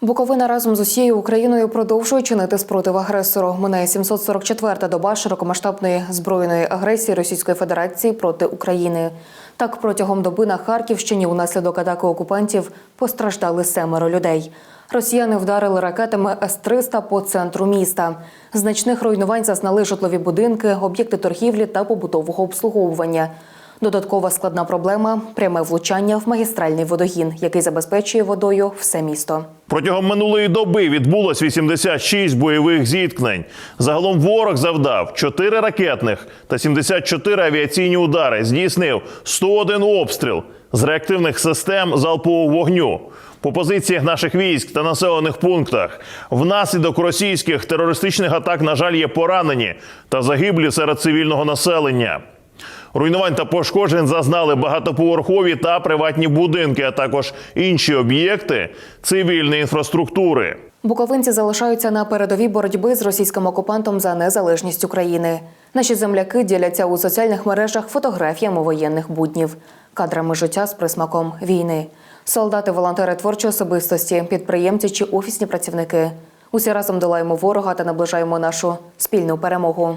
Буковина разом з усією Україною продовжує чинити спротив агресору. Минає 744-та доба широкомасштабної збройної агресії Російської Федерації проти України. Так, протягом доби на Харківщині унаслідок атаки окупантів постраждали семеро людей. Росіяни вдарили ракетами С-300 по центру міста. Значних руйнувань зазнали житлові будинки, об'єкти торгівлі та побутового обслуговування. Додаткова складна проблема пряме влучання в магістральний водогін, який забезпечує водою все місто. Протягом минулої доби відбулось 86 бойових зіткнень. Загалом ворог завдав 4 ракетних та 74 авіаційні удари. Здійснив 101 обстріл з реактивних систем залпового вогню. По позиціях наших військ та населених пунктах внаслідок російських терористичних атак, на жаль, є поранені та загиблі серед цивільного населення. Руйнувань та пошкоджень зазнали багатоповерхові та приватні будинки, а також інші об'єкти цивільної інфраструктури. Буковинці залишаються на передовій боротьби з російським окупантом за незалежність України. Наші земляки діляться у соціальних мережах фотографіями воєнних буднів, кадрами життя з присмаком війни. Солдати, волонтери творчої особистості, підприємці чи офісні працівники. Усі разом долаємо ворога та наближаємо нашу спільну перемогу.